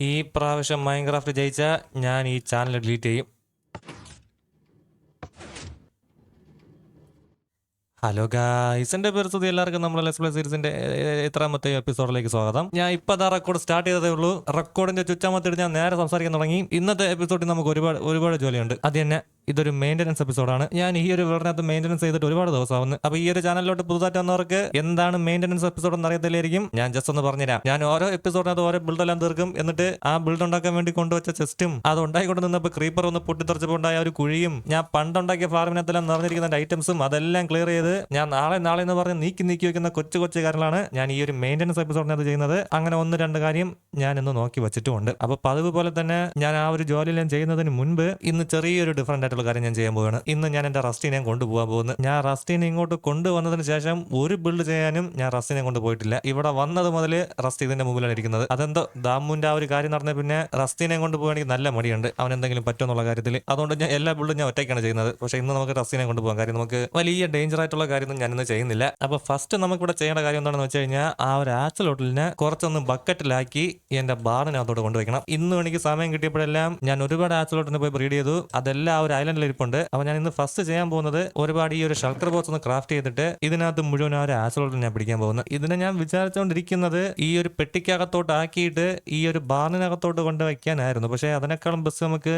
ഈ പ്രാവശ്യം മൈൻക്രാഫ്റ്റ് ജയിച്ചാൽ ഞാൻ ഈ ചാനൽ ഡിലീറ്റ് ചെയ്യും. ഹലോ ഗായ്സ് എന്റെ പേര് സുധി എല്ലാവർക്കും നമ്മുടെ ലെസ് പ്ലേ സീരീസിന്റെ എത്രാമത്തെ എപ്പിസോഡിലേക്ക് സ്വാഗതം. ഞാൻ ഇപ്പൊ അതാ റെക്കോർഡ് സ്റ്റാർട്ട് ചെയ്തതേ ഉള്ളൂ. റെക്കോർഡിന്റെ ചുറ്റാമത്തിട്ട് ഞാൻ നേരെ സംസാരിക്കാൻ തുടങ്ങി. ഇന്നത്തെ എപ്പിസോഡിൽ നമുക്ക് ഒരുപാട് ഒരുപാട് ജോലിയുണ്ട്. അത് തന്നെ ഇതൊരു മെയിന്റനൻസ് എപ്പിസോഡാണ് ഞാൻ ഈ ഒരു വീടിനകത്ത് മെയിന്റനൻസ് ചെയ്തിട്ട് ഒരുപാട് ദിവസമാവുന്നു. അപ്പോൾ ഈ ഒരു ചാനലിലോട്ട് പുതുതായിട്ട് വന്നവർക്ക് എന്താണ് മെയിന്റനൻസ് എപ്പിസോഡ് എന്ന് അറിയത്തില്ലായിരിക്കും? ഞാൻ ജസ്റ്റ് ഒന്ന് പറഞ്ഞുതരാം. ഞാൻ ഓരോ എപ്പിസോഡിനകത്ത് ഓരോ ബിൽഡെല്ലാം തീർക്കും. എന്നിട്ട് ആ ബിൽഡ് ഉണ്ടാക്കാൻ വേണ്ടി കൊണ്ടുവച്ച ചെസ്റ്റും അത് ഉണ്ടായിക്കൊണ്ട് നിന്നപ്പോൾ ക്രീപ്പർ ഒന്ന് പൊട്ടിത്തെറിച്ചപ്പോൾ ഉണ്ടായ ഒരു കുഴിയും ഞാൻ പണ്ടുണ്ടാക്കിയ ഫാർമിനകത്തെല്ലാം നിറഞ്ഞിരിക്കുന്ന ഐറ്റംസും അതെല്ലാം ക്ലിയർ ചെയ്ത് ഞാൻ നാളെ നാളെ എന്ന് പറഞ്ഞ് നീക്കി നീക്കി വെക്കുന്ന കൊച്ചു കൊച്ചു കാര്യങ്ങളാണ് ഞാൻ ഈ ഒരു മെയിന്റനൻസ് എപ്പിസോഡിനകത്ത് ചെയ്യുന്നത്. അങ്ങനെ ഒന്ന് രണ്ട് കാര്യം ഞാൻ ഇന്ന് നോക്കി വെച്ചിട്ടുമുണ്ട്. അപ്പോൾ പതിവ് പോലെ തന്നെ ഞാൻ ആ ഒരു ജോലിയെല്ലാം ചെയ്യുന്നതിന് മുൻപ് ഇന്ന് ചെറിയൊരു ഡിഫറന്റ് ആയിട്ടുള്ള കാര്യം ഞാൻ ചെയ്യാൻ പോവുകയാണ്. ഇന്ന് ഞാൻ എന്റെ റസ്റ്റിനെ കൊണ്ടുപോകാൻ പോകുന്നത് ഞാൻ റസ്റ്റിനെ ഇങ്ങോട്ട് കൊണ്ടുവന്നതിന് ശേഷം ഒരു ബിൽഡ് ചെയ്യാനും ഞാൻ റസ്റ്റിനെ കൊണ്ട് പോയിട്ടില്ല. ഇവിടെ വന്നത് മുതൽ റസ്റ്റ് ഇതിന്റെ മുമ്പിലാണ് ഇരിക്കുന്നത്. അതെന്തോ ദാമുവിന്റെ ആ ഒരു കാര്യം നടന്ന പിന്നെ റസ്റ്റിനെ കൊണ്ട് പോവുകയാണെങ്കിൽ നല്ല മടിയുണ്ട്. അവൻ എന്തെങ്കിലും പറ്റുമെന്നുള്ള കാര്യത്തിൽ. അതുകൊണ്ട് ഞാൻ എല്ലാ ബിൽഡും ഞാൻ ഒറ്റയ്ക്കാണ് ചെയ്യുന്നത്. പക്ഷേ ഇന്ന് നമുക്ക് റസ്റ്റിനെ കൊണ്ടുപോകാൻ കാര്യം നമുക്ക് വലിയ ഡേഞ്ചർ ആയിട്ടുള്ള കാര്യമൊന്നും ഞാൻ ഇന്ന് ചെയ്യുന്നില്ല. അപ്പോൾ ഫസ്റ്റ് നമുക്ക് ഇവിടെ ചെയ്യേണ്ട കാര്യം എന്താണെന്ന് വെച്ച് കഴിഞ്ഞാൽ ആ ഒരു ആച്ചലോട്ടിലിനെ കുറച്ചൊന്ന് ബക്കറ്റിലാക്കി എന്റെ ബാറിനകത്തോട്ട് കൊണ്ടുവയ്ക്കണം. ഇന്നും എനിക്ക് സമയം കിട്ടിയപ്പോഴെല്ലാം ഞാൻ ഒരുപാട് ആക്സലോട്ടിനെ പോയി ബ്രീഡ് ചെയ്തു. അതെല്ലാം ആ ഒരു ഐലൻഡിൽ ഇരിപ്പുണ്ട് അപ്പോൾ ഞാൻ ഇന്ന് ഫസ്റ്റ് ചെയ്യാൻ പോകുന്നത് ഒരുപാട് ഈ ഒരു ഷൾക്കർ ബോക്സ് ഒന്ന് ക്രാഫ്റ്റ് ചെയ്തിട്ട് ഇതിനകത്ത് മുഴുവൻ ആ ഒരു ആച്ചലോട്ടിൽ ഞാൻ പിടിക്കാൻ പോകുന്നത് ഇതിനെ ഞാൻ വിചാരിച്ചുകൊണ്ടിരിക്കുന്നത് ഈ ഒരു പെട്ടിക്കകത്തോട്ട് ആക്കിയിട്ട് ഈ ഒരു ബാറിനകത്തോട്ട് കൊണ്ട് വയ്ക്കാനായിരുന്നു പക്ഷെ അതിനേക്കാളും ബസ് നമുക്ക്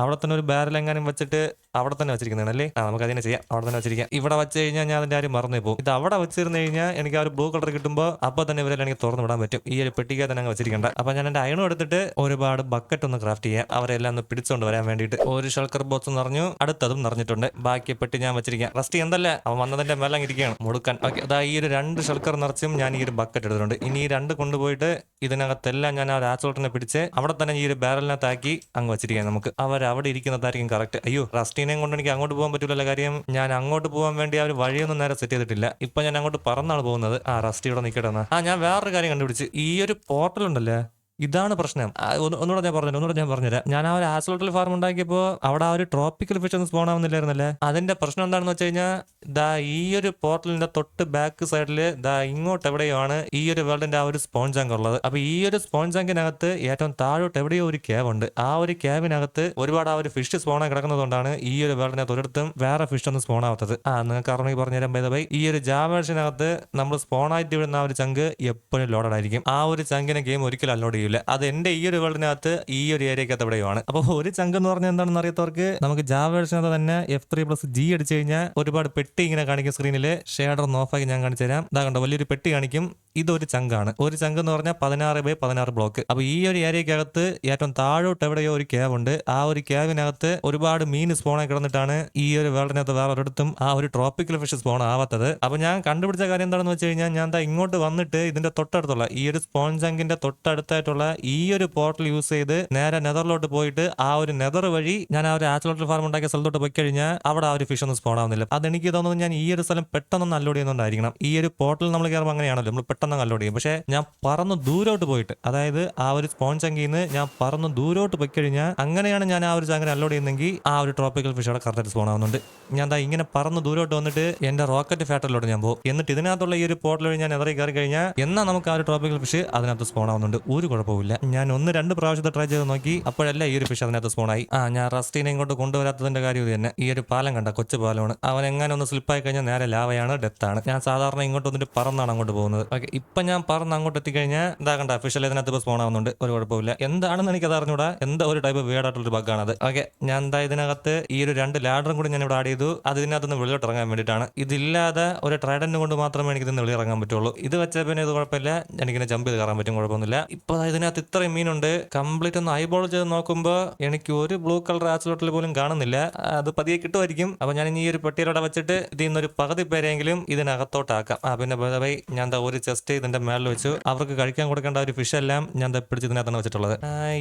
അവിടെ തന്നെ ഒരു ബാരൽ എങ്ങാനും വെച്ചിട്ട് അവിടെ തന്നെ വെച്ചിരിക്കുന്നതാണ് അല്ലേ? ആ നമുക്ക് അതിനെ ചെയ്യാം. അവിടെ തന്നെ വെച്ചിരിക്കാം. ഇവിടെ വെച്ച് കഴിഞ്ഞാൽ ഞാൻ അതിന്റെ കാര്യം മറന്നു പോകും ഇത് അവിടെ വെച്ചിരുന്നു കഴിഞ്ഞാൽ എനിക്ക് ആ ഒരു ബ്ലൂ കളർ കിട്ടുമ്പോൾ അപ്പോൾ തന്നെ ഇവരെല്ലാം എനിക്ക് തുറന്നു വിടാൻ പറ്റും. ഈ ഒരു പെട്ടിക്ക് തന്നെ അങ്ങ് വെച്ചിരിക്കേണ്ട. അപ്പോൾ ഞാൻ എന്റെ അയണും എടുത്തിട്ട് ഒരുപാട് ബക്കറ്റ് ഒന്ന് ക്രാഫ്റ്റ് ചെയ്യാം. അവരെല്ലാം ഒന്ന് പിടിച്ചുകൊണ്ട് വരാൻ വേണ്ടിയിട്ട്. ഒരു ഷൾക്കർ ബോക്സ് നിറഞ്ഞു അടുത്തതും നിറഞ്ഞിട്ടുണ്ട്. ബാക്കി പെട്ടി ഞാൻ വെച്ചിരിക്കാം. റസ്റ്റ് എന്തല്ല അവൻ വന്നതിന്റെ മേലെ ഇരിക്കുകയാണ്. മുടുക്കാൻ. ഓക്കെ അതാ ഈ ഒരു രണ്ട് ഷൾക്കർ നിറച്ചും ഞാൻ ഈ ഒരു ബക്കറ്റ് എടുത്തിട്ടുണ്ട്. ഇനി ഈ രണ്ട് കൊണ്ടുപോയിട്ട് ഇതിനകത്തെല്ലാം ഞാൻ ആ ഒരു ആച്ചോട്ടിനെ പിടിച്ച് അവിടെ തന്നെ ഈ ഒരു ബാരലിനകത്താക്കി അങ്ങ് വെച്ചിരിക്കാം നമുക്ക്. അവർ അവിടെ ഇരിക്കുന്നതായിരിക്കും കറക്റ്റ് അയ്യോ റസ്റ്റീനെയും കൊണ്ട് എനിക്ക് അങ്ങോട്ട് പോകാൻ പറ്റില്ല കാര്യം. ഞാൻ അങ്ങോട്ട് പോകാൻ വേണ്ടി ഒരു വഴിയൊന്നും നേരെ സെറ്റ് ചെയ്തിട്ടില്ല. ഇപ്പൊ ഞാൻ അങ്ങോട്ട് പറന്നാണ് പോകുന്നത്. ആ റസ്റ്റി ഇവിടെ നിൽക്കട്ടെ ആ ഞാൻ വേറൊരു കാര്യം കണ്ടുപിടിച്ച്. ഈ ഒരു പോർട്ടൽ ഉണ്ടല്ലേ? ഇതാണ് പ്രശ്നം. ഒന്നുകൂടെ ഞാൻ പറഞ്ഞു ഒന്നുകൂടെ ഞാൻ പറഞ്ഞുതരാം. ഞാൻ ആ ഒരു ആസ്ലോട്ടൽ ഫാർം ഉണ്ടാക്കിയപ്പോൾ അവിടെ ആ ഒരു ട്രോപ്പിക്കൽ ഫിഷ് ഒന്നും സ്പോൺ ആവുന്നില്ലായിരുന്നല്ലേ? അതിന്റെ പ്രശ്നം എന്താണെന്ന് വെച്ച് കഴിഞ്ഞാൽ ദാ ഈ ഒരു പോർട്ടലിന്റെ തൊട്ട് ബാക്ക് സൈഡിൽ ദാ ഇങ്ങോട്ട് എവിടെയാണ് ഈ ഒരു വേൾഡിന്റെ ആ ഒരു സ്പോൺ അങ്ക് ഉള്ളത്? അപ്പൊ ഈ ഒരു സ്പോൺ അങ്കിനകത്ത് ഏറ്റവും താഴോട്ട് എവിടെയോ ഒരു ക്യാവ് ഉണ്ട്. ആ ഒരു ക്യാബിനകത്ത് ഒരുപാട് ആ ഒരു ഫിഷ് സ്പോൺ കിടക്കുന്നതുകൊണ്ടാണ് ഈ ഒരു വേൾഡിനകത്ത് ഒരിടത്തും വേറെ ഫിഷ് ഒന്നും സ്പോൺ ആവാത്തത്. ആ നിങ്ങൾക്ക് അറിഞ്ഞു പറഞ്ഞുതരാൻ ബൈ ഈ ഒരു ജാവേഴ്സിനകത്ത് നമ്മൾ സ്പോൺ ആയിട്ട് വിടുന്ന ആ ഒരു ചങ്ക് എപ്പോഴും ലോഡഡ് ആയിരിക്കും. ആ ഒരു ചങ്കിനെ ഗെയിം ഒരിക്കലും അൺലോഡ് ചെയ്യില്ല അത് എന്റെ ഈ ഒരു വേൾഡിനകത്ത് ഈ ഒരു ഏരിയക്കകത്ത് എവിടെയുമാണ്. അപ്പോൾ ഒരു ചങ്ക് എന്ന് പറഞ്ഞാൽ എന്താണെന്ന് അറിയാത്തവർക്ക് നമുക്ക് ജാവ വേർഷനകത്ത് തന്നെ എഫ് ത്രീ പ്ലസ് ജി അടിച്ചു കഴിഞ്ഞാൽ ഒരുപാട് പെട്ടി ഇങ്ങനെ കാണിക്കും സ്ക്രീനിൽ ഒന്ന് ഓഫാക്കി ഞാൻ കാണിച്ചു തരാം. ഇതാ കണ്ടോ വലിയൊരു പെട്ടി കാണിക്കും. ഇതൊരു ചങ്കാണ്. ഒരു ചങ്ക് എന്ന് പറഞ്ഞാൽ പതിനാറ് ബൈ പതിനാറ് ബ്ലോക്ക് അപ്പൊ ഈ ഒരു ഏരിയക്കകത്ത് ഏറ്റവും താഴോട്ട് എവിടെയോ ഒരു ക്യാബ് ഉണ്ട്. ആ ഒരു ക്യാബിനകത്ത് ഒരുപാട് മീൻ സ്പോണായി കിടന്നിട്ടാണ് ഈ ഒരു വേൾഡിനകത്ത് വേറെ ഒരിടത്തും ആ ഒരു ട്രോപ്പിക്കൽ ഫിഷ് സ്പോൺ ആവാത്തത്. അപ്പൊ ഞാൻ കണ്ടുപിടിച്ച കാര്യം എന്താണെന്ന് വെച്ച് കഴിഞ്ഞാൽ ഞാൻ ഇങ്ങോട്ട് വന്നിട്ട് ഇതിന്റെ തൊട്ടടുത്തുള്ള ഈ ഒരു സ്പോൺ ചങ്കിന്റെ തൊട്ടടുത്തായിട്ടുള്ള ഈ ഒരു പോർട്ടൽ യൂസ് ചെയ്ത് നേരെ നെതറിലോട്ട് പോയിട്ട് ആ ഒരു നെതർ വഴി ഞാൻ ആ ഒരു ആച്ചലോട്ടൽ ഫാം ഉണ്ടാക്കിയ സ്ഥലത്തോട്ട് പോയി കഴിഞ്ഞാൽ അവിടെ ആ ഒരു ഫിഷ് ഒന്നും സ്പോൺ ആവുന്നില്ല. അത് എനിക്ക് തോന്നുന്നത് ഞാൻ ഈ ഒരു സ്ഥലം പെട്ടെന്ന് അൺലോഡ് ചെയ്യുന്നുണ്ടായിരിക്കണം. ഈ ഒരു പോർട്ടൽ നമ്മൾ കയറുമ്പോൾ അങ്ങനെയാണല്ലോ നമ്മൾ പെട്ടെന്ന് അൺലോഡ് ചെയ്യും. പക്ഷേ ഞാൻ പറന്ന് ദൂരോട്ട് പോയിട്ട് അതായത് ആ ഒരു സ്പോൺ ചങ്കിയിൽ നിന്ന് ഞാൻ പറന്ന് ദൂരോട്ട് പോയി കഴിഞ്ഞാൽ അങ്ങനെയാണ് ഞാൻ ആ ഒരു ചങ്ങനെ അൺലോഡ് ചെയ്യുന്നെങ്കിൽ ആ ഒരു ട്രോപ്പിക്കൽ ഫിഷ് അവിടെ കറക്റ്റ് സ്പോൺ ആവുന്നുണ്ട്. ഞാൻ ദാ ഇങ്ങനെ പറന്ന് ദൂരോട്ട് വന്നിട്ട് എന്റെ റോക്കറ്റ് ഫാക്ടറിലോട്ട് ഞാൻ പോകും. എന്നിട്ട് ഇതിനകത്തുള്ള ഈ ഒരു പോർട്ടൽ വഴി ഞാൻ ഇറങ്ങി കയറി കഴിഞ്ഞാൽ എന്നാൽ നമുക്ക് ആ ഒരു ട്രോപ്പിക്കൽ ഫിഷ് അതിനകത്ത് സ്പോൺ ആവുന്നുണ്ട്. ഒരു കുഴപ്പമില്ല ഞാൻ ഒന്ന് രണ്ട് പ്രാവശ്യത്തെ ട്രൈ ചെയ്ത് നോക്കി. അപ്പോഴല്ല ഈ ഒരു ഫിഷ് അതിനകത്ത് ആയി. ആ ഞാൻ റസ്റ്റിനെ ഇങ്ങോട്ട് കൊണ്ടുവരാത്തതിന്റെ കാര്യം ഇത് തന്നെ. ഈ ഒരു പാലം കണ്ട കൊച്ചു പാലമാണ്. അവൻ എങ്ങനെ ഒന്ന് സ്ലിപ്പായി കഴിഞ്ഞാൽ നേരെ ലാവയാണ് ഡെത്ത് ആണ്. ഞാൻ സാധാരണ ഇങ്ങോട്ട് വന്നിട്ട് പറന്നാണ് അങ്ങോട്ട് പോകുന്നത്. ഓക്കെ ഇപ്പൊ ഞാൻ പറന്ന് അങ്ങോട്ട് എത്തിക്കഴിഞ്ഞാൽ എന്താ കണ്ട ഫിഷ് ഇതിനകത്ത് ഇപ്പോൾ സ്പോൺ ആവുന്നുണ്ട്. ഒരു കുഴപ്പമില്ല എന്താണെന്ന് എനിക്ക് അത് അറിഞ്ഞൂടാ. എന്താ ഒരു ടൈപ്പ് വേർഡായിട്ടുള്ള അത് ഓക്കെ ഞാൻ എന്താ ഇതിനകത്ത് ഈ ഒരു രണ്ട് ലാഡറും കൂടി ഞാൻ ഇവിടെ ആഡ് ചെയ്തു. അത് ഇതിനകത്ത് നിന്ന് വെളിയോട്ട് ഇറങ്ങാൻ വേണ്ടിയിട്ടാണ്. ഇതില്ലാതെ ഒരു ട്രൈഡന്റ് കൊണ്ട് മാത്രമേ എനിക്ക് ഇതിന് വെളിയിറങ്ങാൻ പറ്റുള്ളൂ. ഇത് വെച്ച പിന്നെ ഇത് കുഴപ്പമില്ല. എനിക്കിനെ ജമ്പ് ചെയ്ത് കയറാൻ പറ്റും കുഴപ്പമൊന്നുമില്ല. ഇപ്പൊ ഇതിനകത്ത് ഇത്രയും മീനുണ്ട്. കംപ്ലീറ്റ് ഒന്ന് ഐബോൾ ചെയ്ത് നോക്കുമ്പോൾ എനിക്ക് ഒരു ബ്ലൂ കളർ ആച്ചിലോട്ടിൽ പോലും കാണുന്നില്ല. അത് പതിയെ കിട്ടുമായിരിക്കും. അപ്പൊ ഞാൻ ഇനി ഈ ഒരു പെട്ടിയിലൂടെ വെച്ചിട്ട് ഇതിൽ നിന്നൊരു പകുതി പേരെങ്കിലും ഇതിനകത്തോട്ടാക്കാം. ആ പിന്നെ ബൈ ഞാൻ എന്താ ഒരു ചെസ്റ്റ് ഇതിന്റെ മേളിൽ വെച്ചു. അവർക്ക് കഴിക്കാൻ കൊടുക്കേണ്ട ഒരു ഫിഷ് എല്ലാം ഞാൻ എന്താ പിടിച്ച് ഇതിനകത്താണ് വെച്ചിട്ടുള്ളത്.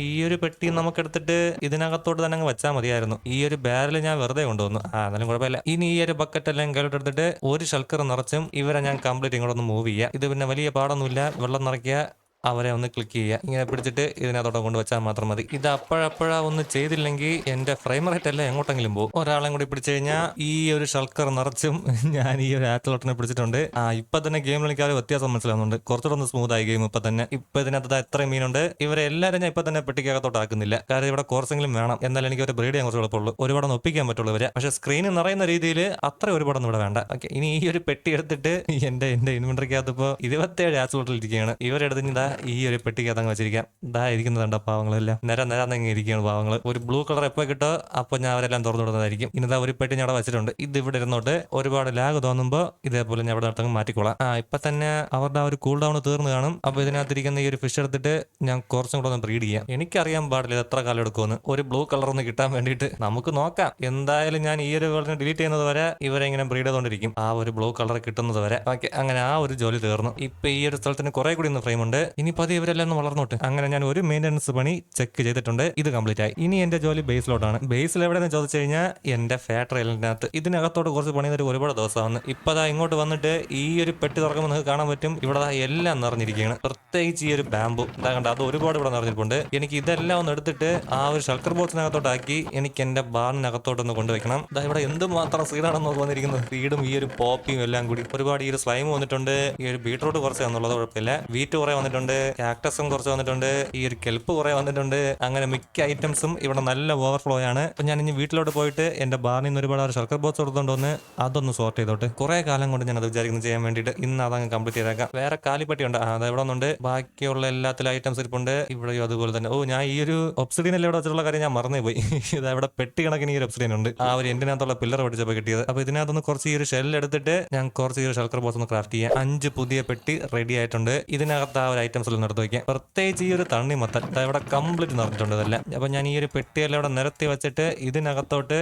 ഈ ഒരു പെട്ടി നമുക്ക് എടുത്തിട്ട് ഇതിനകത്തോട്ട് തന്നെ അങ്ങ് വെച്ചാൽ മതിയായിരുന്നു. ഈ ഒരു ബാരൽ ഞാൻ വെറുതെ കൊണ്ടുവന്നു. ആ എന്നാലും കുഴപ്പമില്ല. ഇനി ഈ ഒരു ബക്കറ്റ് എല്ലാം കയ്യിലോട്ട് എടുത്തിട്ട് ഒരു ഷൽക്കർ നിറച്ചും ഇവരെ ഞാൻ കംപ്ലീറ്റ് ഇങ്ങോട്ടൊന്ന് മൂവ് ചെയ്യാം. ഇത് പിന്നെ വലിയ പാടൊന്നുമില്ല. വെള്ളം നിറയ്ക്കുക. അവരെ ഒന്ന് ക്ലിക്ക് ചെയ്യുക. ഇങ്ങനെ പിടിച്ചിട്ട് ഇതിനകത്തോടെ കൊണ്ട് വെച്ചാൽ മാത്രം മതി. ഇത് അപ്പോഴപ്പോഴാ ഒന്ന് ചെയ്തില്ലെങ്കിൽ എന്റെ ഫ്രെയിം റേറ്റ് അല്ല എങ്ങോട്ടെങ്കിലും പോകും. ഒരാളെ കൂടി പിടിച്ചു കഴിഞ്ഞാൽ ഈ ഒരു ഷൾക്കർ നിറച്ചും ഞാൻ ഈ ഒരു ആറ്റിലോട്ടിനെ പിടിച്ചിട്ടുണ്ട്. ആ ഇപ്പൊ തന്നെ ഗെയിം ഒരു വ്യത്യാസം മനസ്സിലാവുന്നുണ്ട്. കുറച്ചുകൂടെ ഒന്ന് സ്മൂത്ത് ആയി ഗെയിം ഇപ്പൊ തന്നെ. ഇപ്പൊ ഇതിനകത്ത് എത്ര മീനുണ്ട് ഇവരെ എല്ലാവരും ഞാൻ ഇപ്പൊ തന്നെ പെട്ടിക്കകത്തോട്ട് ആക്കുന്നില്ല. കാരണം ഇവിടെ കുറച്ചെങ്കിലും വേണം. എന്നാൽ എനിക്ക് ഒരു ബ്രീഡ് ചെയ്യാൻ കുറച്ച് എളുപ്പമുള്ളൂ ഒരുപാടൊന്ന് ഒപ്പിക്കാൻ പറ്റുള്ളൂ ഇവരെ. പക്ഷെ സ്ക്രീൻ നിറയുന്ന രീതിയിൽ അത്ര ഒരുപാടൊന്നും ഇവിടെ വേണ്ട. ഓക്കെ ഇനി ഈ ഒരു പെട്ടി എടുത്തിട്ട് എന്റെ എന്റെ ഇൻവെന്ററിക്കകത്ത് ഇപ്പോൾ ഇരുപത്തേഴ് ആസിലോട്ടിൽ ഇരിക്കുകയാണ്. ഇവരെടുത്ത് ഇതാ ഈ ഒരു പെട്ടിക്കകത്ത് അങ്ങ് വെച്ചിരിക്കാം. ഇതാ ഇരിക്കുന്നതുണ്ട് പാവങ്ങളെല്ലാം. നിര നിരന്നങ്ങ് ഇരിക്കുകയാണ് പാവങ്ങൾ ഒരു ബ്ലൂ കളർ എപ്പോൾ കിട്ടോ അപ്പോൾ ഞാൻ അവരെല്ലാം തുറന്നു വിടുന്നതായിരിക്കും. ഇന്നതാ ഒരു പെട്ടി ഞാൻ അവിടെ വെച്ചിട്ടുണ്ട്. ഇത് ഇവിടെ ഇരുന്നോട്ട് ഒരുപാട് ലാഗ് തോന്നുമ്പോൾ ഇതേപോലെ ഞാൻ അവിടെ നടത്തങ്ങ് മാറ്റിക്കോളാം. ആ ഇപ്പൊ തന്നെ അവരുടെ ആ ഒരു കൂൾ ഡൗൺ തീർന്നു കാണും. അപ്പോൾ ഇതിനകത്തിരിക്കുന്ന ഈ ഒരു ഫിഷ് എടുത്തിട്ട് ഞാൻ കുറച്ചും കൂടെ ഒന്ന് ബ്രീഡ് ചെയ്യാം. എനിക്കറിയാൻ പാടില്ല ഇത് എത്ര കാലം എടുക്കുമെന്ന്. ഒരു ബ്ലൂ കളർ ഒന്ന് കിട്ടാൻ വേണ്ടിയിട്ട് നമുക്ക് നോക്കാം. എന്തായാലും ഞാൻ ഈ ഒരു വേൾഡിനെ ഡിലീറ്റ് ചെയ്യുന്നത് വരെ ഇവരെ ഇങ്ങനെ ബ്രീഡ് ചെയ്തുകൊണ്ടിരിക്കും. ആ ഒരു ബ്ലൂ കളർ കിട്ടുന്നത് വരെ. ഓക്കെ അങ്ങനെ ആ ഒരു ജോലി തീർന്നു. ഇപ്പൊ ഈ ഒരു സ്ഥലത്തിന് കുറെ കൂടി ഒന്ന് ഫ്രെയിം ഉണ്ട്. ഇനി പതി ഇവരെല്ലാം ഒന്ന് വളർന്നോട്ടെ. അങ്ങനെ ഞാൻ ഒരു മെയിന്റനൻസ് പണി ചെക്ക് ചെയ്തിട്ടുണ്ട്. ഇത് കംപ്ലീറ്റ് ആയി. ഇനി എന്റെ ജോലി ബേസിലോട്ടാണ് ബേസിൽ എവിടെയെന്ന് ചോദിച്ചു കഴിഞ്ഞാൽ എന്റെ ഫാക്ടറി എല്ലിനകത്ത് ഇതിനകത്തോട്ട് കുറച്ച് പണി തരും ഒരുപാട് ദിവസമാണ് ഇപ്പൊ ദാ ഇങ്ങോട്ട് വന്നിട്ട് ഈ ഒരു പെട്ടി തുറക്കുമ്പോൾ നിങ്ങൾക്ക് കാണാൻ പറ്റും. ഇവിടെ എല്ലാം നിറഞ്ഞിരിക്കുകയാണ്. പ്രത്യേകിച്ച് ഈ ഒരു ബാമ്പു എന്താ കണ്ട അത് ഒരുപാട് ഇവിടെ നിറഞ്ഞിട്ടുണ്ട്. എനിക്ക് ഇതെല്ലാം ഒന്ന് എടുത്തിട്ട് ആ ഒരു ഷൾക്കർ ബോക്സിനകത്തോട്ടാക്കി എനിക്ക് എന്റെ ബാറിനകത്തോട്ടൊന്ന് കൊണ്ടുവയ്ക്കണം. ഇതാ ഇവിടെ എന്തുമാത്രം സീഡാണെന്ന് വന്നിരിക്കുന്നത്. സീഡും ഈ ഒരു പോപ്പിയും എല്ലാം കൂടി. ഒരുപാട് ഈ ഒരു സ്ലൈം വന്നിട്ടുണ്ട്. ഈ ഒരു ബീട്രൂട്ട് കുറച്ച് എന്നുള്ളത് കുഴപ്പമില്ല. വീറ്റ് കുറെ വന്നിട്ടുണ്ട്. കാക്ടസും കുറച്ച് വന്നിട്ടുണ്ട് ഈ ഒരു കെൽപ്പ് കുറെ വന്നിട്ടുണ്ട്. അങ്ങനെ മിക്ക ഐറ്റംസും ഇവിടെ നല്ല ഓവർഫ്ലോ ആണ്. അപ്പൊ ഞാൻ ഇനി വീട്ടിലോട്ട് പോയിട്ട് എന്റെ ബാറിൽ നിന്ന് ഒരുപാട് ഒരു ബോക്സ് കൊടുത്തോണ്ട് വന്ന് അതൊന്ന് സോർട്ട് ചെയ്തോട്ട്. കുറെ കാലം കൊണ്ട് ഞാൻ അത് വിചാരിക്കുന്നു ചെയ്യാൻ വേണ്ടിയിട്ട്. ഇന്ന് അതങ്ങ് കംപ്ലീറ്റ് ചെയ്തേക്കാം. വേറെ കാലിപ്പട്ടി ഉണ്ട്. അത് എവിടെ ഒന്നുണ്ട് ബാക്കിയുള്ള എല്ലാത്തിലും ഐറ്റംസ് ഇരിപ്പുണ്ട്. ഇവിടെയും അതുപോലെ തന്നെ. ഓ ഞാൻ ഈ ഒരു ഒബ്സിഡിയൻ എല്ലാം ഇവിടെ വെച്ചിട്ടുള്ള കാര്യം ഞാൻ മറന്നേ പോയി ഇത് അവിടെ പെട്ടി കണക്കിന് ഈ ഒരു ഒബ്സിഡിയൻ ഉണ്ട്. ആ ഒരു എന്തിനകത്തുള്ള പില്ലർ പഠിച്ചപ്പോൾ കിട്ടിയത്. അപ്പൊ ഇതിനകത്തൊന്ന് കുറച്ച് ഈ ഒരു ഷെല്ല് എടുത്തിട്ട് ഞാൻ കുറച്ച് ഈ ഒരു ഷൽക്കർ ബോക്സ് ഒന്ന് ക്രാഫ്റ്റ് ചെയ്യാം. അഞ്ച് പുതിയ പെട്ടി റെഡി ആയിട്ടുണ്ട്. ഇതിനകത്ത് ആ ഒരു ഐറ്റംസ് നിർത്തി വയ്ക്കാം പ്രത്യേകിച്ച് ഈ ഒരു തണ്ണി മത്തൻ ഇവിടെ കംപ്ലീറ്റ് നിറഞ്ഞിട്ടുണ്ട് ഇതെല്ലാം. അപ്പൊ ഞാൻ ഈ ഒരു പെട്ടിയെല്ലാം ഇവിടെ നിരത്തി വെച്ചിട്ട് ഇതിനകത്തോട്ട്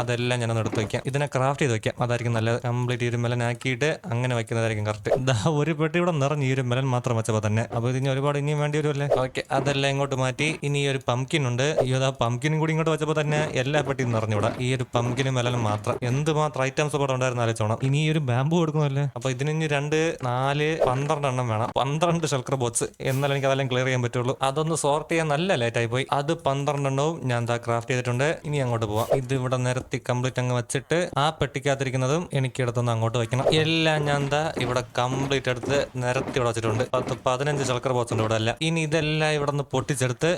അതെല്ലാം ഞാൻ എടുത്ത് വെക്കാം. ഇതിനെ ക്രാഫ്റ്റ് ചെയ്ത് വെക്കാം. അതായിരിക്കും നല്ല കംപ്ലീറ്റ് ഒരു ആക്കിയിട്ട് അങ്ങനെ വെക്കുന്നതായിരിക്കും കറക്റ്റ് ഇതാ ഒരു പെട്ടി ഇവിടെ ഒരു മെലൻ മാത്രം വെച്ചപ്പോൾ തന്നെ. അപ്പോൾ ഇതിന് ഒരുപാട് ഇനിയും വേണ്ടി വരുമല്ലേ? ഓക്കെ അതെല്ലാം ഇങ്ങോട്ട് മാറ്റി. ഇനി ഒരു പംകിൻ ഉണ്ട്. ഈ ഒരു പംകിനും കൂടി ഇങ്ങോട്ട് വെച്ചപ്പോൾ തന്നെ എല്ലാ പെട്ടിയും നിറഞ്ഞു ഇവിടെ. ഈ ഒരു പംകിനും മെലനും മാത്രം എന്ത് മാത്രം. ഐറ്റംസ് ഇവിടെ ഉണ്ടായിരുന്നു ആലോചിച്ചോണം. ഇനി ഈ ഒരു ബാമ്പു കൊടുക്കുന്നല്ലേ അപ്പോൾ ഇതിന് ഇനി രണ്ട് നാല് പന്ത്രണ്ട് എണ്ണം വേണം. പന്ത്രണ്ട് ഷൽക്കർ ബോക്സ് എന്നാലും എനിക്ക് അതെല്ലാം ക്ലിയർ ചെയ്യാൻ പറ്റുള്ളൂ. അതൊന്ന് സോർട്ട് ചെയ്യാൻ നല്ല ലേറ്റായി പോയി. അത് പന്ത്രണ്ടെണ്ണവും ഞാൻ എന്താ ക്രാഫ്റ്റ് ചെയ്തിട്ടുണ്ട്. ഇനി അങ്ങോട്ട് പോവാം. ഇത് ഇവിടെ നിരത്തി കംപ്ലീറ്റ് അങ്ങ് വെച്ചിട്ട് ആ പെട്ടിക്കകത്തിരിക്കുന്നതും എനിക്ക് എടുത്തൊന്ന് അങ്ങോട്ട് വെക്കണം. എല്ലാം ഞാൻ എന്താ ഇവിടെ കംപ്ലീറ്റ് എടുത്ത് നിരത്തി ഇവിടെ വെച്ചിട്ടുണ്ട്. പത്ത് പതിനഞ്ച് ശർക്കര ബോക്സ് ഉണ്ട് ഇവിടെ അല്ല ഇനി ഇതെല്ലാം ഇവിടെ നിന്ന് പൊട്ടിച്ചെടുത്ത്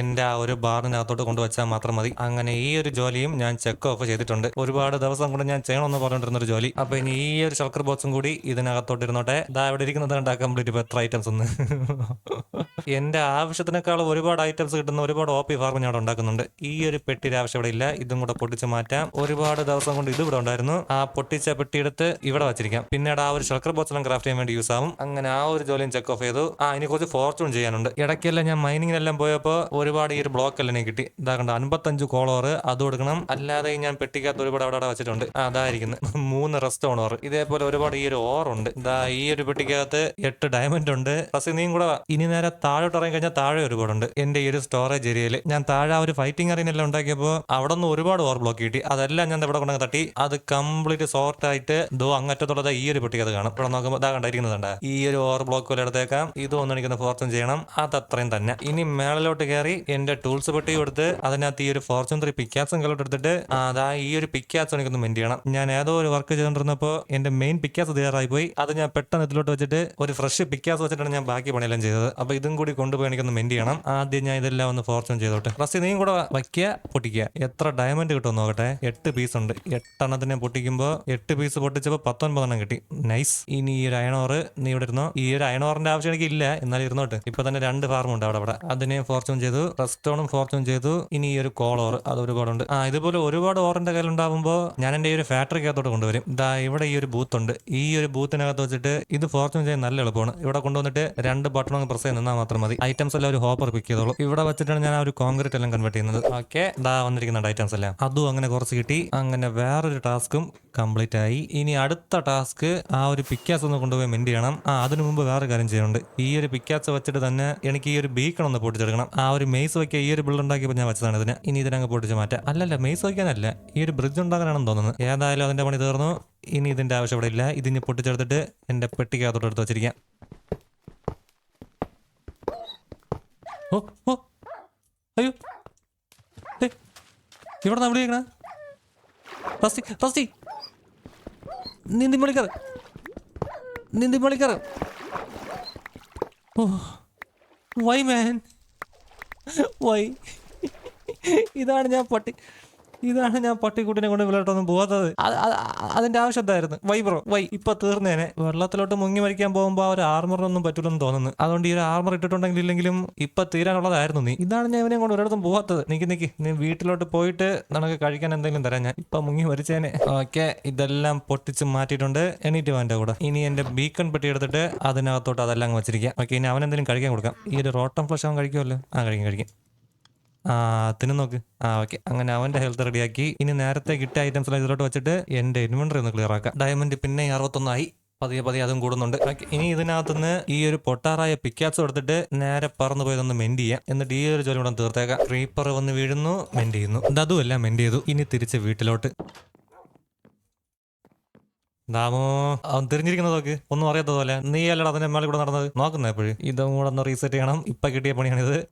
എന്റെ ആ ഒരു ബാറിനകത്തോട്ട് കൊണ്ടുവച്ചാൽ മാത്രം മതി. അങ്ങനെ ഈ ഒരു ജോലിയും ഞാൻ ചെക്ക് ഓഫ് ചെയ്തിട്ടുണ്ട്. ഒരുപാട് ദിവസം കൊണ്ട് ഞാൻ ചെയ്യണമെന്ന് പറഞ്ഞിരുന്ന ഒരു ജോലി. അപ്പൊ ഇനി ഈ ഒരു ശർക്കര ബോക്സും കൂടി ഇതിനകത്തോട്ട് ഇരുന്നോട്ടെ. ഇതാ ഇവിടെ ഇരിക്കുന്നത് കണ്ടാ കംപ്ലീറ്റ് ഇപ്പൊ എത്ര ഐറ്റംസ് ഒന്ന് എന്റെ ആവശ്യത്തിനേക്കാളും ഒരുപാട് ഐറ്റംസ് കിട്ടുന്ന ഒരുപാട് ഓപ്പി ഫാർം ഞാൻ അവിടെ ഉണ്ടാക്കുന്നുണ്ട്. ഈ ഒരു പെട്ടിയുടെ ആവശ്യം ഇവിടെ ഇല്ല. ഇതും കൂടെ പൊട്ടിച്ച് മാറ്റാം. ഒരുപാട് ദിവസം കൊണ്ട് ഇത് ഇവിടെ ഉണ്ടായിരുന്നു. ആ പൊട്ടിച്ച പെട്ടി എടുത്ത് ഇവിടെ വെച്ചിരിക്കാം. പിന്നീട് ആ ഒരു ഷൾക്കർ ബോക്സ് എല്ലാം ക്രാഫ്റ്റ് ചെയ്യാൻ വേണ്ടി യൂസ് ആവും. അങ്ങനെ ആ ഒരു ജോലിയും ചെക്ക് ഓഫ് ചെയ്തു. ആ ഇനി കുറച്ച് ഫോർച്യൂൺ ചെയ്യാനുണ്ട്. ഇടയ്ക്കെല്ലാം ഞാൻ മൈനിങ്ങിനെല്ലാം പോയപ്പോൾ ഒരുപാട് ഈ ഒരു ബ്ലോക്ക് എല്ലാം കിട്ടി. ഇതാ കണ്ട അൻപത്തഞ്ച് കോളോറ് അത് കൊടുക്കണം. അല്ലാതെ ഞാൻ പെട്ടിക്കകത്ത് ഒരുപാട് അവിടെ അവിടെ വെച്ചിട്ടുണ്ട്. അതായിരിക്കുന്നു. മൂന്ന് റെസ്റ്റ് ഓർ ഇതേപോലെ ഒരുപാട് ഈ ഒരു ഓർ ഉണ്ട്. ഇതാ ഈ ഒരു പെട്ടിക്കകത്ത് എട്ട് ഡയമണ്ട് ഉണ്ട്. പക്ഷേ നീയും കൂടെ ഇനി നേരെ താഴോട്ട് ഇറങ്ങി കഴിഞ്ഞാൽ താഴെ ഒരുപാടുണ്ട് എന്റെ ഈ ഒരു സ്റ്റോറേജ് ഏരിയയിൽ ഞാൻ താഴെ ഒരു ഫൈറ്റിംഗ് അറീനെല്ലാം ഉണ്ടാക്കിയപ്പോൾ അവിടെ നിന്ന് ഒരുപാട് ഓർ ബ്ലോക്ക് കിട്ടി. അതെല്ലാം ഞാൻ ഇവിടെ കൊണ്ടങ്ങ് തട്ടി. അത് കംപ്ലീറ്റ് സോർട്ട് ആയിട്ട് ദോ അങ്ങറ്റത്തുള്ളത് ഈ ഒരു പെട്ടിക്കത് കാണും. ഇവിടെ നോക്കുമ്പോൾ ഇതാ കണ്ടിരിക്കുന്നുണ്ട് ഈ ഒരു ഓർ ബ്ലോക്ക് പോലെ എടുത്തേക്കാം. ഇതൊന്നും എനിക്കൊന്ന് ഫോർച്ചൺ ചെയ്യണം. അത് അത്രയും തന്നെ. ഇനി മേളിലോട്ട് കയറി എന്റെ ടൂൾസ് പെട്ടി കൊടുത്ത് അതിനകത്ത് ഈ ഒരു ഫോർച്യൂൺ ത്രീ പിക്കാസും കളോട്ട് എടുത്തിട്ട് അതാ ഈ ഒരു പിക്കാസ് എനിക്കൊന്ന് മെന്റ് ചെയ്യണം. ഞാൻ ഏതോ ഒരു വർക്ക് ചെയ്തുകൊണ്ടിരുന്നപ്പോൾ എന്റെ മെയിൻ പിക്കാസ് തയ്യാറായി പോയി അത് ഞാൻ പെട്ടെന്ന് ഇതിലോട്ട് വെച്ചിട്ട് ഒരു ഫ്രഷ് പിക്കാസ് വെച്ചിട്ടാണ് ഞാൻ ബാക്കി പണിയെല്ലാം ചെയ്തത്. അപ്പൊ ഇതും കൂടി കൊണ്ടുപോയി എനിക്കൊന്ന് മെന്റ് ചെയ്യണം. ആദ്യം ഞാൻ ഇതെല്ലാം ഒന്ന് ഫോർച്ചൂൺ ചെയ്തോട്ടെ. റസി നീയും കൂടെ വയ്ക്കുക പൊട്ടിക്കുക. എത്ര ഡയമണ്ട് കിട്ടും നോക്കട്ടെ. എട്ട് പീസ് ഉണ്ട്. എട്ടെണ്ണത്തിനെ പൊട്ടിക്കുമ്പോൾ എട്ട് പീസ് പൊട്ടിച്ചപ്പോൾ പത്തൊൻപതെണ്ണം കിട്ടി. നൈസ് ഇനി ഈ ഒരു അയണോറ് നീ ഇവിടെ ഇരുന്നോ? ഈ ഒരു അയണോറിന്റെ ആവശ്യം എനിക്ക് ഇല്ല. എന്നാലും ഇരുന്നോട്ട്. ഇപ്പൊ തന്നെ രണ്ട് ഫാർം ഉണ്ട് അവിടെ അവിടെ. അതിനെ ഫോർച്ചൂൺ ചെയ്തു. റെസ്റ്റോണും ഫോർച്ചൂൺ ചെയ്തു. ഇനി ഈ ഒരു കോളോർ അത് ഒരുപാട് ഉണ്ട്. ആ ഇതുപോലെ ഒരുപാട് ഓറിന്റെ കയ്യിൽ ഉണ്ടാകുമ്പോൾ ഞാൻ എന്റെ ഈ ഒരു ഫാക്ടറിക്കകത്തോട്ട് കൊണ്ടുവരും. ഇതാ ഇവിടെ ഈ ഒരു ബൂത്ത് ഉണ്ട്. ഈ ഒരു ബൂത്തിനകത്ത് വെച്ചിട്ട് ഇത് ഫോർച്ചൂൺ ചെയ്യാൻ നല്ല എളുപ്പമാണ്. ഇവിടെ കൊണ്ടുവന്നിട്ട് രണ്ട് ബട്ടൺ ഒന്ന് പ്രസ് ചെയ്ത് നിന്നാൽ മാത്രം മതി. ഐറ്റംസ് എല്ലാം ഒരു ഹോപ്പർ പിക്ക് ചെയ്തോളൂ. ഇവിടെ വെച്ചിട്ടാണ് ഞാൻ ഒരു കോൺക്രീറ്റ് എല്ലാം കൺവേർട്ട് ചെയ്യുന്നത്. ഓക്കെ ദാ വന്നിരിക്കുന്നുണ്ട് ഐറ്റംസ് എല്ലാം. അതും അങ്ങനെ കുറച്ച് കിട്ടി. അങ്ങനെ വേറൊരു ടാസ്കും കംപ്ലീറ്റ് ആയി. ഇനി അടുത്ത ടാസ്ക് ആ ഒരു പിക്കാസ് ഒന്ന് കൊണ്ടുപോയി മെന്റ് ചെയ്യണം. ആ അതിനു മുമ്പ് വേറെ കാര്യം ചെയ്യുന്നുണ്ട്. ഈ ഒരു പിക്കാസ് വെച്ചിട്ട് തന്നെ എനിക്ക് ഈ ഒരു ബീക്കൺ ഒന്ന് പൊട്ടിച്ചെടുക്കണം. ആ ഒരു മെയ്സ് വയ്ക്കുക ഈ ഒരു ബിൽഡ് ഉണ്ടാക്കിയപ്പോൾ ഞാൻ വെച്ചതാണ് ഇതിന്. ഇനി ഇതിനങ്ങ് പൊട്ടിച്ച് മാറ്റാം. അല്ലല്ല മെയ്സ് വയ്ക്കാനല്ല ഈ ഒരു ബ്രിഡ്ജ് ഉണ്ടാക്കാനാണെന്ന് തോന്നുന്നത്. ഏതായാലും അതിന്റെ പണി തീർന്നു. ഇനി ഇതിന്റെ ആവശ്യം ഇവിടെ ഇല്ല. ഇതിന് പൊട്ടിച്ചെടുത്തിട്ട് എന്റെ പെട്ടിക്കകത്തോട്ട് എടുത്ത് വെച്ചിരിക്കാം. ഓ ഓ. അയ്യോ. ഇവിടെ നമ്മൾ കേൾക്കണ റസ്റ്റി റസ്റ്റി. നീന്തി വിളിക്കാറ് നീന്തി വിളിക്കാറ് ഓ വൈ മാൻ വൈ ഇതാണ് ഞാൻ പട്ടി ഇതാണ് ഞാൻ പട്ടിക്കുട്ടിനെ കൊണ്ട് വിളട്ടൊന്നും പോകാത്തത് അത് അത് അതിന്റെ ആവശ്യം എന്തായിരുന്നു? Why bro why. ഇപ്പൊ തീർന്നേനെ. വെള്ളത്തിലോട്ട് മുങ്ങി മരിക്കാൻ പോകുമ്പോൾ ആ ഒരു ആർമറിനൊന്നും പറ്റൂലെന്ന് തോന്നുന്നു. അതുകൊണ്ട് ഈ ഒരു ആർമർ ഇട്ടിട്ടുണ്ടെങ്കിൽ ഇല്ലെങ്കിലും ഇപ്പൊ തീരാനുള്ളതായിരുന്നു നീ. ഇതാണ് ഞാൻ ഇവനെ കൊണ്ട് ഒരിടത്തും പോകാത്തത് നിക്ക് നിക്ക്. നീ വീട്ടിലോട്ട് പോയിട്ട് നമുക്ക് കഴിക്കാൻ എന്തെങ്കിലും തരാം ഞാൻ. ഇപ്പൊ മുങ്ങി മരിച്ചേനെ. ഓക്കെ ഇതെല്ലാം പൊട്ടിച്ച് മാറ്റിയിട്ടുണ്ട് എണീറ്റ് വാന്റെ കൂടെ. ഇനി എന്റെ ബീക്കൺ പെട്ടി എടുത്തിട്ട് അതിനകത്തോട്ട് അതെല്ലാം വെച്ചിരിക്കാം. ഓക്കെ ഇനി അവൻ എന്തെങ്കിലും കഴിക്കാൻ കൊടുക്കാം. ഈ ഒരു റോട്ടം ഫ്ലഷ് അവൻ കഴിക്കുമല്ലോ ആ കഴിക്കും കഴിക്കും. ആ തിന്നു നോക്ക്. ആ ഓക്കെ. അങ്ങനെ അവന്റെ ഹെൽത്ത് റെഡിയാക്കി ഇനി നേരത്തെ കിട്ടിയ ഐറ്റംസ് എല്ലാം ഇതിലോട്ട് വെച്ചിട്ട് എന്റെ ഇൻവെന്ററി ഒന്ന് ക്ലിയർ ആക്കാം. ഡയമണ്ട് പിന്നെ അറുപത്തൊന്നായി. പതിയെ പതിയെ അതും കൂടുന്നുണ്ട്. ഇനി ഇതിനകത്തുനിന്ന് ഈ ഒരു പൊട്ടാറായ പിക്കാസ് എടുത്തിട്ട് നേരെ പറന്നു പോയതൊന്ന് മെൻഡ് ചെയ്യാം. എന്നിട്ട് ഈ ഒരു ജോലി കൂടെ തീർത്തേക്കാം. ക്രീപ്പർ വന്ന് വീഴുന്നു മെൻഡ് ചെയ്യുന്നു. അതും എല്ലാം മെൻഡ് ചെയ്തു. ഇനി തിരിച്ച് വീട്ടിലോട്ട്. ദാമോ അവൻ തിരിഞ്ഞിരിക്കുന്നത് നോക്ക്. ഒന്നും അറിയാത്ത പോലെ. നീ അല്ലടാ അതിന്റെ മേളിൽ കൂടെ നടന്നത്. നോക്കുന്നേ എപ്പോഴും. ഇതും കൂടെ ഒന്ന് റീസെറ്റ് ചെയ്യണം. ഇപ്പൊ കിട്ടിയ പണിയാണിത്.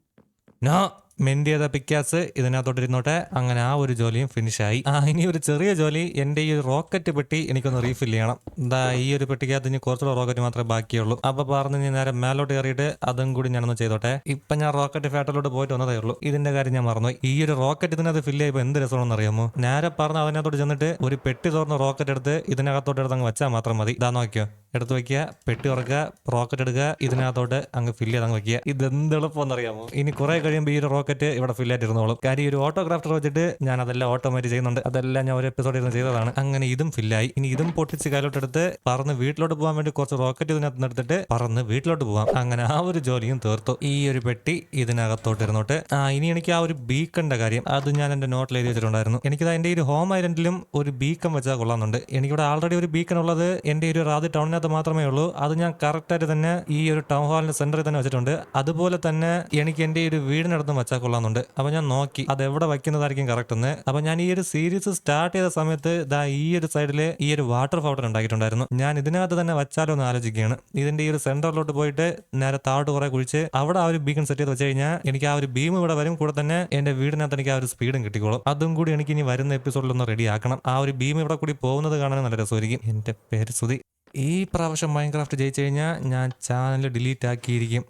നോ മെൻഡ് ചെയ്ത പിക്കാസ് ഇതിനകത്തോട്ടിരുന്നോട്ടെ അങ്ങനെ ആ ഒരു ജോലിയും ഫിനിഷായി. ആ ഇനി ഒരു ചെറിയ ജോലി എന്റെ ഈ റോക്കറ്റ് പെട്ടി എനിക്കൊന്ന് റീഫിൽ ചെയ്യണം. എന്താ ഈ ഒരു പെട്ടിക്കകത്ത് ഇനി കുറച്ചുകൂടെ റോക്കറ്റ് മാത്രമേ ബാക്കിയുള്ളൂ. അപ്പൊ പറഞ്ഞ് ഞാൻ നേരെ മേലോട്ട് കയറിയിട്ട് അതും കൂടി ഞാനൊന്ന് ചെയ്തോട്ടെ. ഇപ്പൊ ഞാൻ റോക്കറ്റ് ഫാക്ടറിലോട്ട് പോയിട്ട് വന്നതേ ഉള്ളൂ. ഇതിന്റെ കാര്യം ഞാൻ മറന്നു. ഈ ഒരു റോക്കറ്റ് ഇതിനകത്ത് ഫില്ല് ചെയ്യുമ്പോൾ എന്ത് രസമാണെന്ന് അറിയാമോ? നേരെ പറഞ്ഞ് അതിനകത്തോട്ട് ചെന്നിട്ട് ഒരു പെട്ടി തുറന്ന് റോക്കറ്റ് എടുത്ത് ഇതിനകത്തോട്ട് എടുത്ത് അങ്ങ് വെച്ചാൽ മാത്രം മതി. ഇതാ നോക്കിയോ? എടുത്ത് വെക്കുക പെട്ടി ഉറക്കുക റോക്കറ്റ് എടുക്കുക ഇതിനകത്തോട്ട് അങ്ങ് ഫില്ല് ചെയ്ത് അങ്ങ് വെക്കുക. ഇത് എന്ത് എളുപ്പമെന്ന് അറിയാമോ? ഇനി കുറെ കഴിയുമ്പോൾ ഈ ഒരു റോക്കറ്റ് ഇവിടെ ഫില്ല് ആയിട്ടിരുന്നോളും. കാര്യം ഒരു ഓട്ടോഗ്രാഫ്റ്റർ വെച്ചിട്ട് ഞാൻ അതെല്ലാം ഓട്ടോമാറ്റിക് ചെയ്യുന്നുണ്ട്. അതെല്ലാം ഞാൻ ഒരു എപ്പിസോഡ് ഇരുന്ന് ചെയ്തതാണ്. അങ്ങനെ ഇതും ഫില്ലായി ഇനി ഇതും പൊട്ടിച്ച് കാലോട്ടെടുത്ത് പറന്ന് വീട്ടിലോട്ട് പോകാൻ വേണ്ടി കുറച്ച് റോക്കറ്റ് ഇതിനകത്ത് എടുത്തിട്ട് പറന്ന് വീട്ടിലോട്ട് പോകാം അങ്ങനെ ആ ഒരു ജോലിയും തീർത്തു. ഈ ഒരു പെട്ടി ഇതിനകത്തോട്ട് ഇരുന്നോട്ട് ആ ഇനി എനിക്ക് ആ ഒരു ബീക്കന്റെ കാര്യം അത് ഞാൻ എന്റെ നോട്ടിൽ എഴുതി വെച്ചിട്ടുണ്ടായിരുന്നു. എനിക്കത് എന്റെ ഒരു ഹോം ഐലൻഡിലും ഒരു ബീക്കൺ വെച്ചാൽ കൊള്ളാന്നുണ്ട് എനിക്കിവിടെ ആൾറെഡി ഒരു ബീക്കൺ ഉള്ളത് എന്റെ ഒരു റാദി ടൗണിനകത്ത് മാത്രമേ ഉള്ളൂ. അത് ഞാൻ കറക്റ്റായിട്ട് തന്നെ ഈ ഒരു ടൗൺ ഹാളിന്റെ സെന്ററിൽ തന്നെ വെച്ചിട്ടുണ്ട്. അതുപോലെ തന്നെ എനിക്ക് എന്റെ ഒരു വീടിനടുത്ത് വെച്ചാൽ കൊള്ളാമെന്നുണ്ട് അപ്പൊ ഞാൻ നോക്കി അത് എവിടെ വയ്ക്കുന്നതായിരിക്കും കറക്റ്റ് എന്ന്. അപ്പൊ ഞാൻ ഈ ഒരു സീരീസ് സ്റ്റാർട്ട് ചെയ്ത സമയത്ത് ദാ ഈ ഒരു സൈഡിൽ ഈ ഒരു വാട്ടർ ഫൗണ്ടൻ ഉണ്ടാക്കിയിട്ടുണ്ടായിരുന്നു. ഞാൻ ഇതിനകത്ത് തന്നെ വച്ചാലോ എന്ന് ആലോചിക്കുകയാണ്. ഇതിന്റെ ഈ ഒരു സെന്ററിലോട്ട് പോയിട്ട് നേരെ താഴോട്ട് കുറെ കുഴിച്ച് അവിടെ ആ ഒരു ബീക്കൺ സെറ്റ് ചെയ്ത് വെച്ച് കഴിഞ്ഞാൽ എനിക്ക് ആ ഒരു ബീം ഇവിടെ വരും. കൂടെ തന്നെ എന്റെ വീടിനകത്ത് എനിക്ക് ആ ഒരു സ്പീഡും കിട്ടിക്കോളും. അതും കൂടി എനിക്ക് ഇനി വരുന്ന എപ്പിസോഡിലൊന്ന് റെഡി ആക്കണം. ആ ഒരു ബീം ഇവിടെ കൂടി പോകുന്നത് കാണാൻ നല്ല രസമായിരിക്കും. എന്റെ പേര് സുധി ഈ പ്രാവശ്യം മൈൻക്രാഫ്റ്റ് ജയിച്ചു കഴിഞ്ഞാൽ ഞാൻ ചാനൽ ഡിലീറ്റ് ആക്കിയിരിക്കും.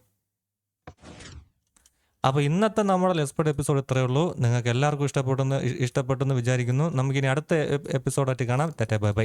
അപ്പോൾ ഇന്നത്തെ നമ്മുടെ ലെസ്പെഡ് എപ്പിസോഡ് ഇത്രയേ ഉള്ളൂ. നിങ്ങൾക്ക് എല്ലാവർക്കും ഇഷ്ടപ്പെട്ടെന്ന് ഇഷ്ടപ്പെട്ടെന്ന് വിചാരിക്കുന്നു. നമുക്കിനി അടുത്ത എപ്പിസോഡായിട്ട് കാണാം. തെറ്റേ ബൈ ബൈ.